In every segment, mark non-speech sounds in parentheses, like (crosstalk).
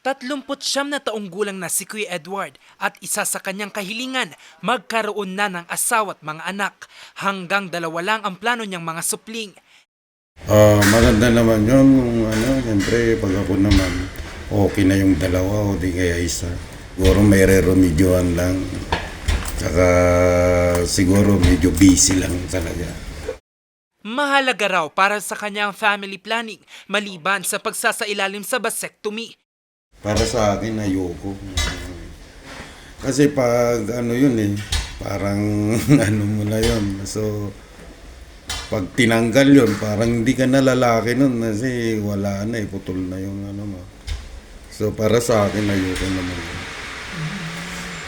Tatlumput siyam na taong gulang na si Kuya Edward at isa sa kanyang kahilingan, magkaroon na ng asawa at mga anak. Hanggang dalawa lang ang plano niyang mga supling. Ah, maganda naman yun. Ano, siyempre, pag ako naman, okay na yung dalawa o di kaya isa. Siguro may re-remedyohan lang. Tsaka siguro medyo busy lang talaga. Mahalaga raw para sa kanyang family planning maliban sa pagsasailalim sa vasectomy. Para sa akin, ayoko. Kasi pag ano yun eh, parang (laughs) ano mo na yun. So, pag tinanggal yun, parang hindi ka na lalaki nun kasi wala na eh, putol na yung ano mo. So, para sa akin, ayoko naman yun.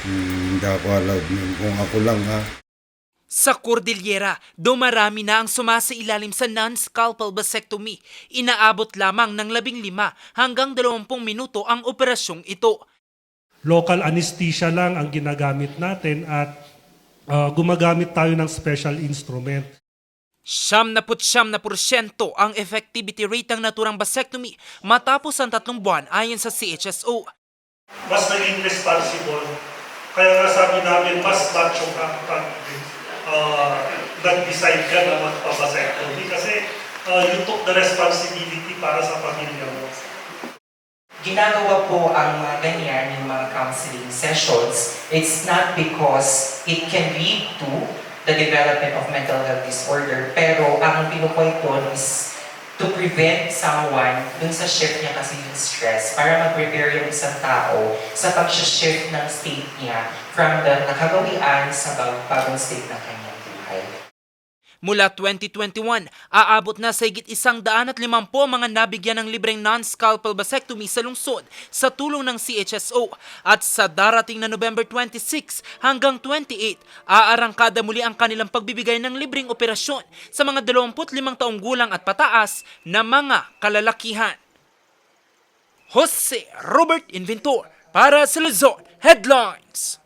Hmm, hindi ako allowed nun. Kung ako lang ha, Sa Cordillera, dumarami na ang sumasailalim sa non-scalpel vasectomy. Inaabot lamang ng 15 hanggang 20 minuto ang operasyong ito. local anesthesia lang ang ginagamit natin at uh, gumagamit tayo ng special instrument. Siyam na putsyam na porsyento ang effectivity rate ng naturang vasectomy matapos ang tatlong buwan ayon sa CHSO. Mas naging responsible. Kaya nga sabi namin, mas macho ka pag uh, nag-decide ka na magpapasectomy kasi uh, you took the responsibility para sa pamilya mo. ginagawa po ang mga ganyan, yung mga counseling sessions, it's not because it can lead to the development of mental health disorder, pero ang pinupoint doon is to prevent someone dun sa shift niya kasi yung stress para mag-prepare yung isang tao sa pag-shift ng state niya from the nakagawian sa bag- bagong state ng kanyang buhay. Mula 2021, aabot na sa higit isang daan at limampu ang mga nabigyan ng libreng non-scalpel vasectomy sa lungsod sa tulong ng CHSO. At sa darating na November 26 hanggang 28, aarangkada muli ang kanilang pagbibigay ng libreng operasyon sa mga 25 taong gulang at pataas na mga kalalakihan. Jose Robert Inventor para sa Luzon Headlines.